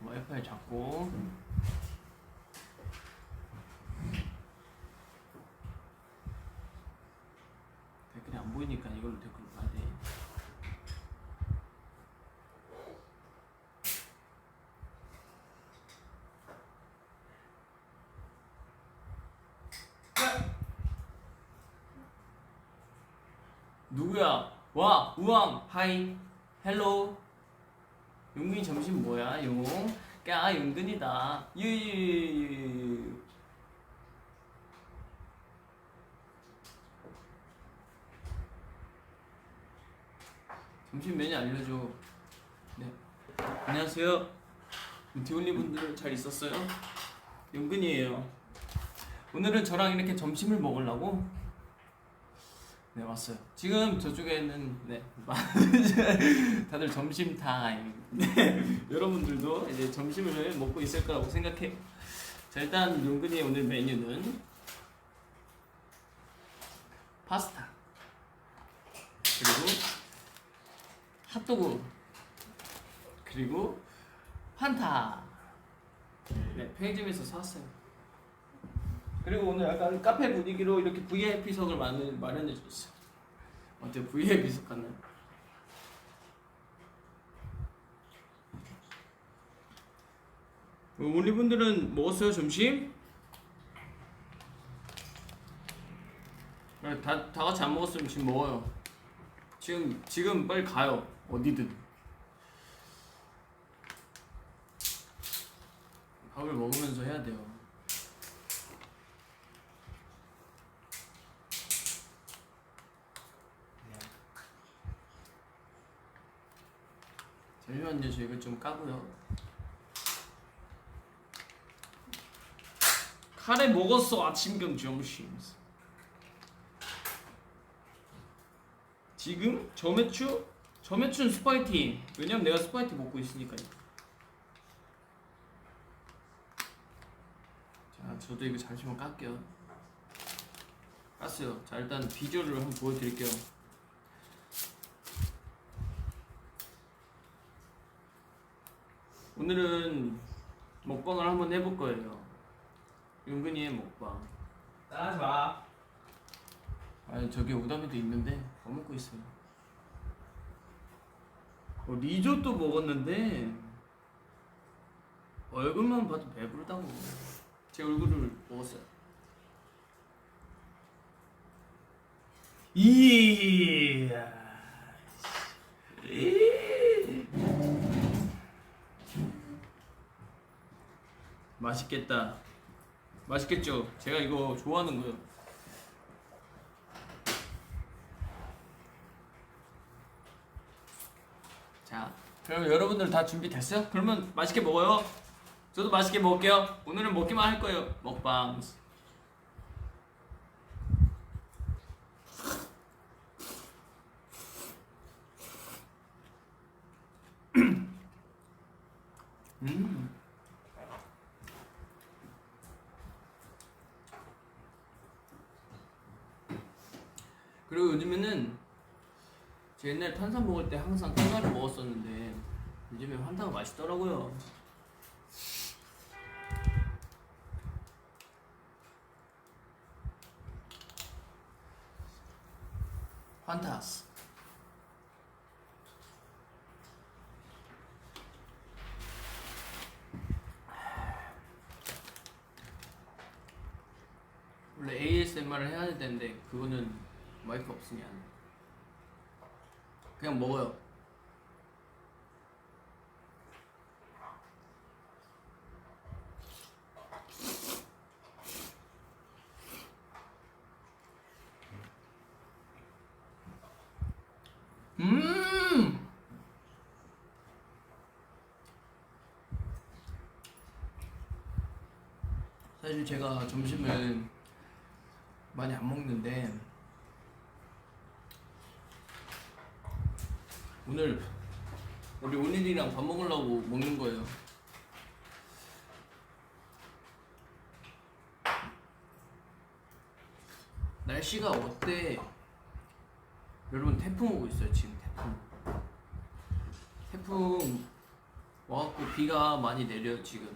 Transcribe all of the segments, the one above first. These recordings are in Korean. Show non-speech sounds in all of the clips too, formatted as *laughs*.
와이파이 잡고 댓글이 안 보이니까 이걸로 댓글 봐야 돼. 누구야? 와 우왕. 하이. 헬로. 용근이 점심 뭐야? 용? 야 용근이다. 유유유유. 점심 메뉴 알려줘. 네. 안녕하세요. 디올리 분들 잘 있었어요? 용근이에요. 오늘은 저랑 이렇게 점심을 먹으려고 네 왔어요. 지금 저쪽에는 네. *laughs* 다들 점심 타임. 네. 여러분들도 이제 점심을 먹고 있을 거라고 생각해요. 자 일단 용근이의 오늘 메뉴는 파스타. 그리고 핫도그. 그리고 판타. 네 편의점에서 사왔어요 그리고 오늘 약간 카페 분위기로 이렇게 VIP석을 마련, 마련해 줬어요 어때 VIP석 같나요? 올리분들은 먹었어요 점심? 네, 다, 다 같이 안 먹었으면 지금 먹어요 지금 지금 빨리 가요 어디든 밥을 먹으면서 해야 돼요 잠시만요 저 이거 좀 까고요. 카레 먹었어 아침 겸 점심 지금 저매추? 저매추는 스파이티. 왜냐면 내가 스파이티 먹고 있으니까요. 자 저도 이거 잠시만 깎게요. 깠어요. 자 일단 비주얼을 한번 보여드릴게요 오늘은 먹방을 한번 해볼 거예요 윤근이의 먹방 따라하지 마. 아니 저기 오다미도 있는데 뭐 먹고 있어요. 어, 리조또 먹었는데 얼굴만 봐도 배부르다고. 제 얼굴을 먹었어요. 이야. 맛있겠다. 맛있겠죠? 제가 이거 좋아하는 거예요. 자, 그럼 여러분들 다 준비됐어요? 그러면 맛있게 먹어요. 저도 맛있게 먹을게요. 오늘은 먹기만 할 거예요. 먹방. 음. 그리고 요즘에는 제 옛날에 탄산 먹을 때 항상 콜라를 먹었었는데 요즘에 환타가 맛있더라고요. 환타스. 원래 ASMR을 해야 되는데 그거는 마이크 없으면 안 돼. 그냥 먹어요. 음! 제가 점심을 많이 안 먹는데 오늘 우리 온일이랑 밥 먹으려고 먹는 거예요. 날씨가 어때? 여러분 태풍 오고 있어요 지금 태풍. 태풍 와갖고 비가 많이 내려 지금.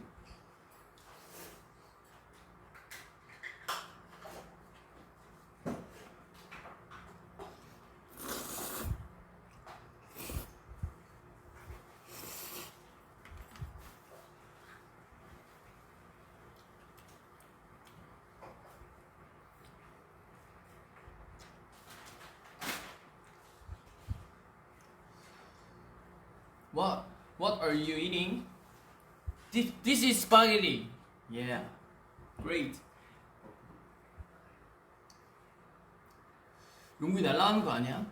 What What are you eating? This This is spaghetti. Yeah, great. 용근이 날라가는 거 아니야?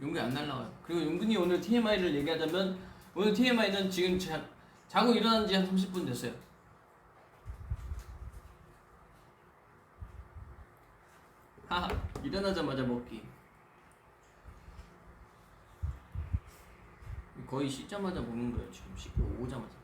용근이 안 날라가요. 그리고 용근이 오늘 TMI를 얘기하자면 오늘 TMI는 지금 자, 자고 일어난 지 한 30분 됐어요. 하하 일어나자마자 먹기. 거의 씻자마자 먹는 거예요 지금 씻고 오자마자.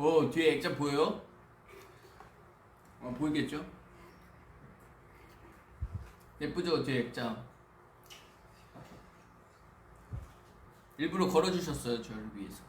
오 뒤에 액자 보여요? 어 보이겠죠? 예쁘죠 뒤에 액자 일부러 걸어주셨어요 저를 위해서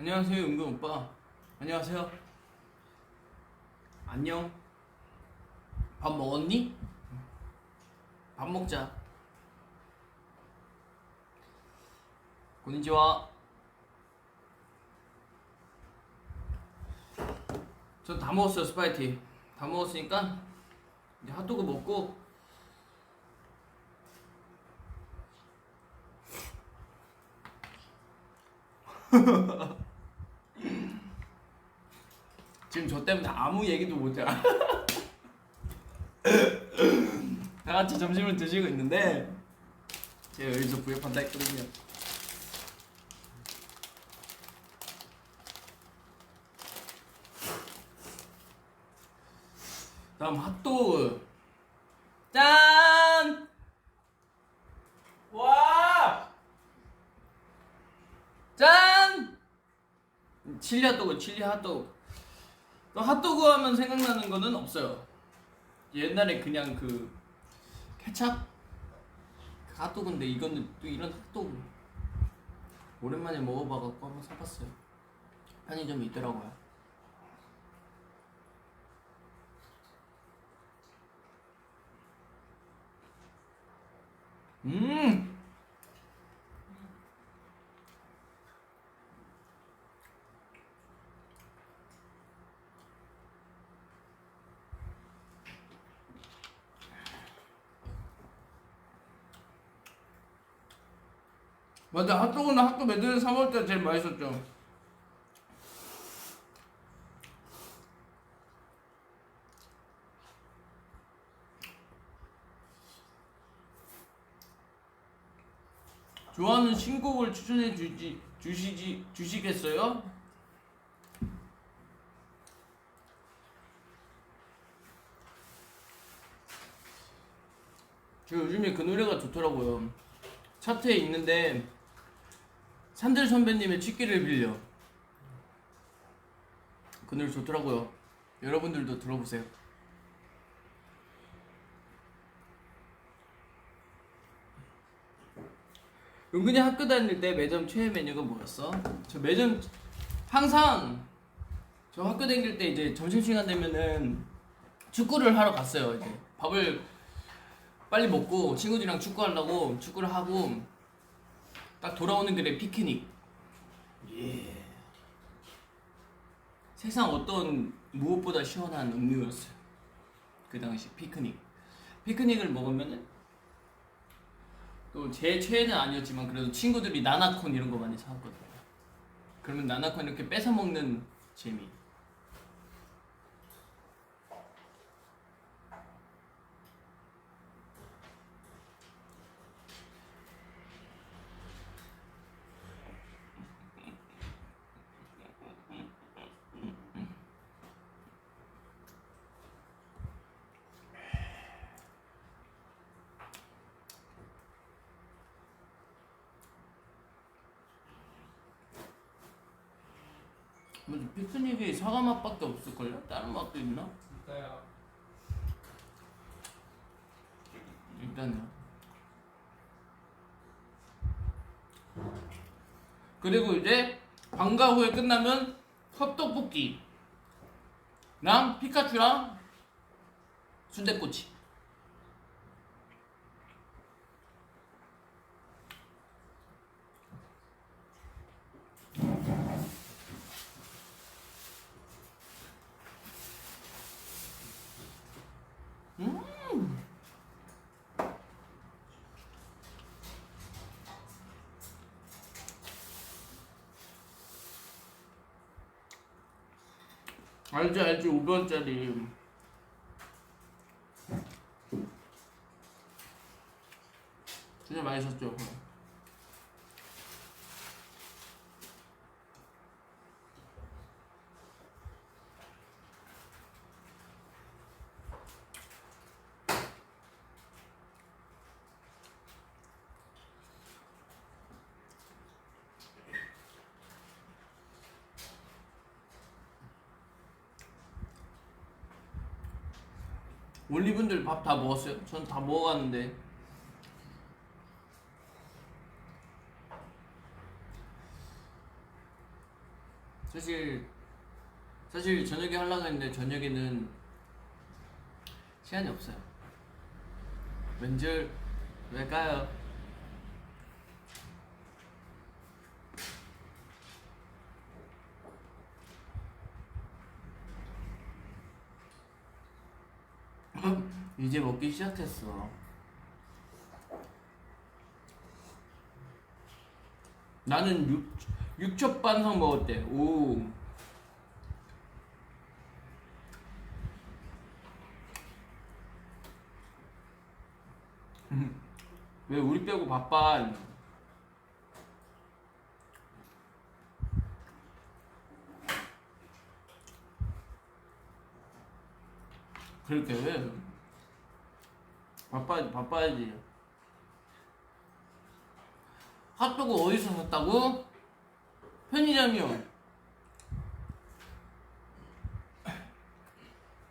안녕하세요 은근 오빠. 안녕하세요. 안녕. 밥 먹었니? 밥 먹자. 고니치와. 전 다 먹었어요 스파이티. 다 먹었으니까 이제 핫도그 먹고 *laughs* 지금 저 때문에 아무 얘기도 못해. *laughs* 다 같이 점심을 드시고 있는데 제가 여기서 부협한다 했거든요. 다음 핫도그 짠! 와! 짠! 칠리 핫도그, 칠리 핫도그. 또 핫도그 하면 생각나는 거는 없어요. 옛날에 그냥 그 케찹? 그 핫도그인데 이거는 또 이런 핫도그. 오랜만에 먹어봐갖고 한번 사봤어요. 편의점에 있더라고요. 음! 맞아 핫도그는 학교 매듭에 사 먹을 때 제일 맛있었죠. 좋아하는 신곡을 추천해 주지 주시지 주시겠어요? 저 요즘에 그 노래가 좋더라고요. 차트에 있는데 산들 선배님의 취기를 빌려. 그 노래 좋더라고요. 여러분들도 들어보세요. 은근히 학교 다닐 때 매점 최애 메뉴가 뭐였어? 저 매점 항상 저 학교 다닐 때 이제 점심시간 되면은 축구를 하러 갔어요. 이제 밥을 빨리 먹고 친구들이랑 축구하려고 축구를 하고 딱 돌아오는 길에 피크닉. 예. 세상 어떤 무엇보다 시원한 음료였어요. 그 당시 피크닉. 피크닉을 먹으면은 또 제 최애는 아니었지만 그래도 친구들이 나나콘 이런 거 많이 사왔거든요. 그러면 나나콘 이렇게 뺏어 먹는 재미. 뭐지 피크닉이 사과 맛밖에 없을걸요? 다른 맛도 있나? 있어요. 일단은 그리고 이제 방과 후에 끝나면 컵떡볶이랑 피카츄랑 순대꼬치 알지 알지 500원짜리 진짜 맛있었죠 그거. 올리분들 밥 다 먹었어요? 전 다 먹어갔는데 사실 사실 저녁에 하려고 했는데 저녁에는 시간이 없어요 왠지 왜까요? 이제 먹기 시작했어. 나는 육 육첩 반성 먹었대. 오. 왜 우리 빼고 바빠? 그렇게 왜? 바빠야지 바빠야지 핫도그 어디서 샀다고? 편의점이요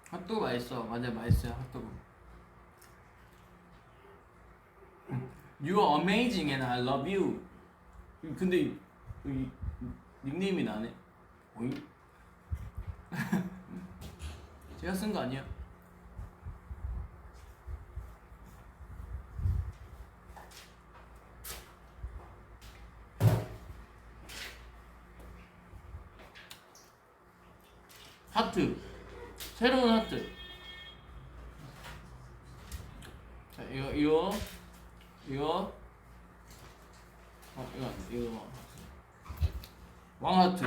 핫도그 맛있어 맞아 맛있어요 핫도그 You are amazing and I love you 근데 이, 이 닉네임이 나네 어이? *laughs* 제가 쓴 거 아니야? 하트 새로운 하트. 자 이거 이거 이거. 어 이거 이거 왕 하트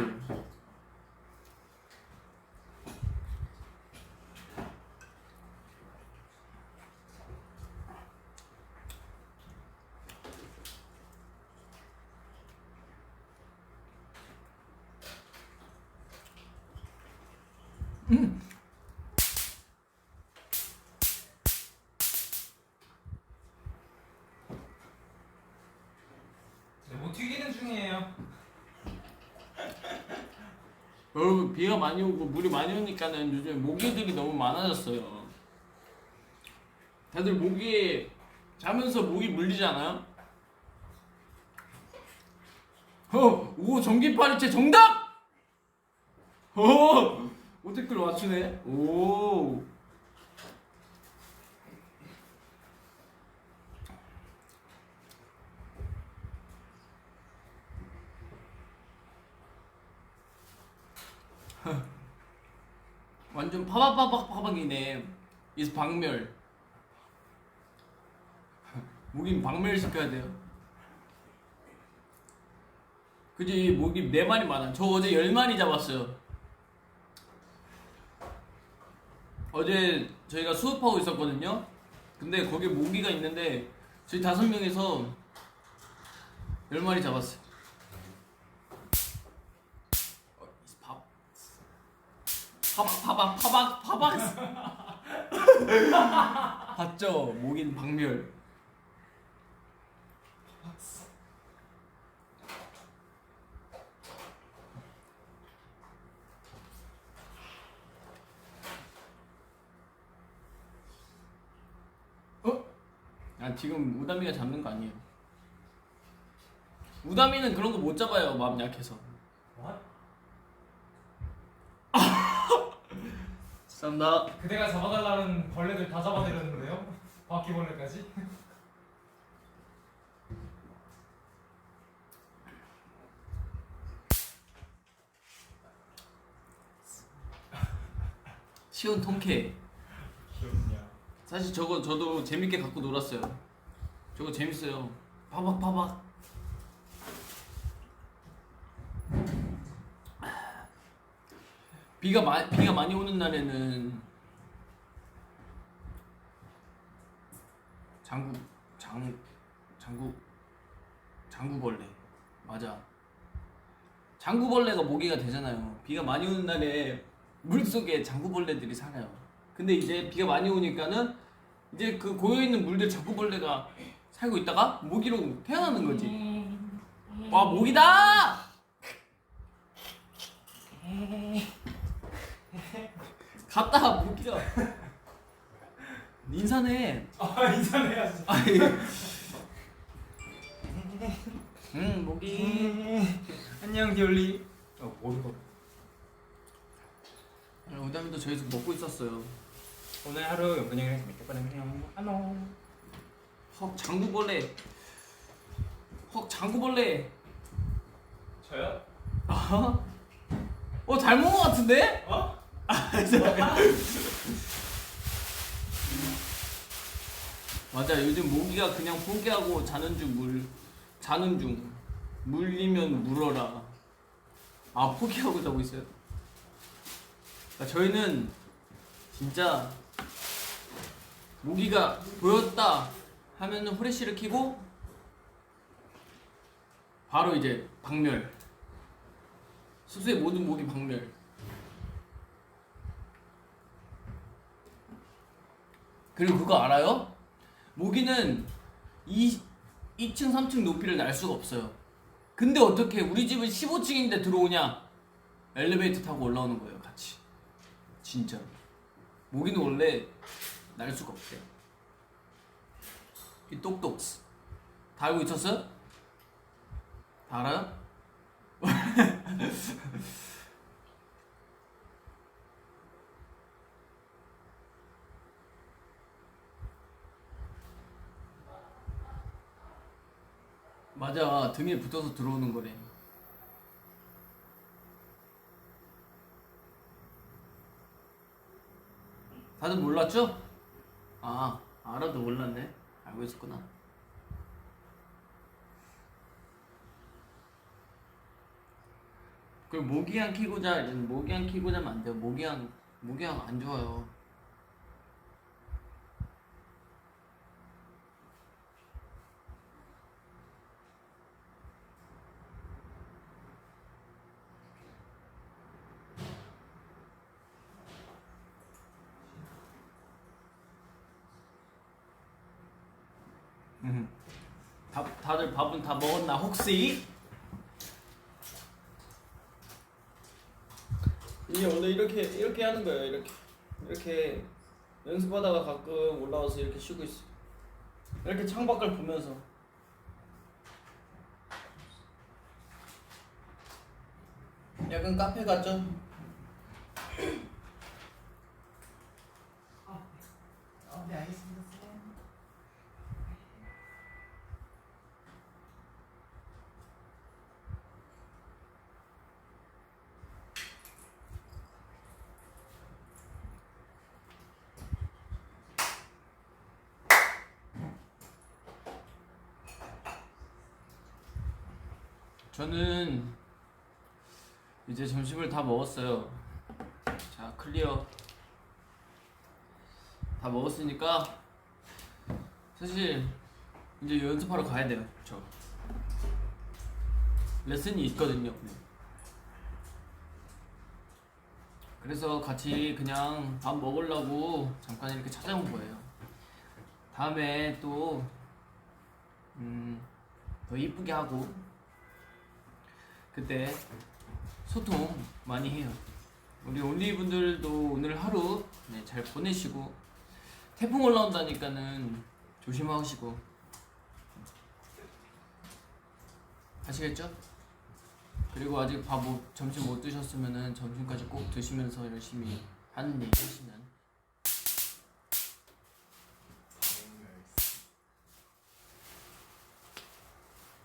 네, 뭐 튀기는 중이에요. 여러분 비가 많이 오고 물이 많이 오니까는 요즘 모기들이 너무 많아졌어요. 다들 모기에 자면서 모기 물리잖아요. 어, 오 전기파리채 정답! 어, 그걸 맞추네? 오. 완전 파박파박파박이네. 이 박멸. 목인 박멸 시켜야 돼요. 그지 목이 네 마리 많아. 저 어제 열 마리 잡았어요. 어제 저희가 수업하고 있었거든요. 근데 거기 모기가 있는데 저희 다섯 명이서 열 마리 잡았어요. 파박 파박 파박 파박 봤죠? 목인 박멸. 어? 아 지금 우담이가 잡는 거 아니에요? 우담이는 그런 거 못 잡아요 마음 약해서 감사합니다 그대가 잡아달라는 벌레들 다 잡아드렸는데요? 바퀴벌레까지? *laughs* 시온 통쾌 귀엽냐 사실 저거 저도 재밌게 갖고 놀았어요. 저거 재밌어요. 파박 파박. 비가 마, 비가 많이 오는 날에는 장구 장 장구 장구벌레 맞아. 장구벌레가 모기가 되잖아요. 비가 많이 오는 날에 물 속에 장구벌레들이 살아요. 근데 이제 비가 많이 오니까는 이제 그 고여 있는 물들 장구벌레가 살고 있다가 모기로 태어나는 거지. 와 모기다! 갔다 모기가 인사네. 아 인사해야지 아이. 음 모기. 안녕 디올리 어 머리가 우담이도 저희서 먹고 있었어요. 오늘 하루 연근형이랑 재밌게 보내요 안녕 헉 장구벌레. 헉 장구벌레. 저요? 아? 어, 잘 먹은 것 같은데? 어? *laughs* 맞아, 요즘 모기가 그냥 포기하고 자는 중 물, 자는 중. 물리면 물어라. 아, 포기하고 자고 있어요? 그러니까 저희는 진짜 모기가 보였다 하면 은 후레쉬를 켜고 바로 이제 박멸. 숙소의 모든 모기 박멸. 그리고 그거 알아요? 모기는 2, 2층, 3층 높이를 날 수가 없어요. 근데 어떻게 우리 집은 15층인데 들어오냐? 엘리베이터 타고 올라오는 거예요, 같이. 진짜. 모기는 원래 날 수가 없대요. 이 똑똑스. 다 알고 있었어요? 다 알아요? *laughs* 맞아. 등에 붙어서 들어오는 거래 다들 몰랐죠? 아 알아도 몰랐네. 알고 있었구나. 그리고 모기향 키고 자 모기향 키고자 하면 안 돼요. 모기향 모기향 안 좋아요 음. 다, 다들 밥은 다 먹었나 혹시? 이게 오늘 이렇게 이렇게 하는 거예요. 이렇게 이렇게 연습하다가 가끔 올라와서 이렇게 쉬고 있어. 이렇게 창밖을 보면서. 약간 카페 같죠? 어, 네 알겠습니다 저는 이제 점심을 다 먹었어요. 자, 클리어. 다 먹었으니까 사실 이제 연습하러 가야 돼요. 저 레슨이 있거든요. 그래서 같이 그냥 밥 먹으려고 잠깐 이렇게 찾아온 거예요. 다음에 또 음, 더 이쁘게 하고 그때 소통 많이 해요. 우리 온리 분들도 오늘 하루 네, 잘 보내시고 태풍 올라온다니까는 조심하시고 아시겠죠? 그리고 아직 밥 못, 점심 못 드셨으면은 점심까지 꼭 드시면서 열심히 하는 일 하시면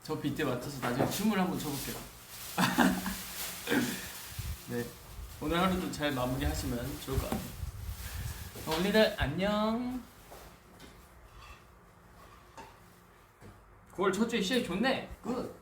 저 비트에 맞춰서 나중에 춤을 한번 춰볼게요. *laughs* 네 오늘 하루도 잘 마무리하시면 좋을 것 같아요. 언니들 안녕. 9월 첫 주에 시작이 좋네. 굿.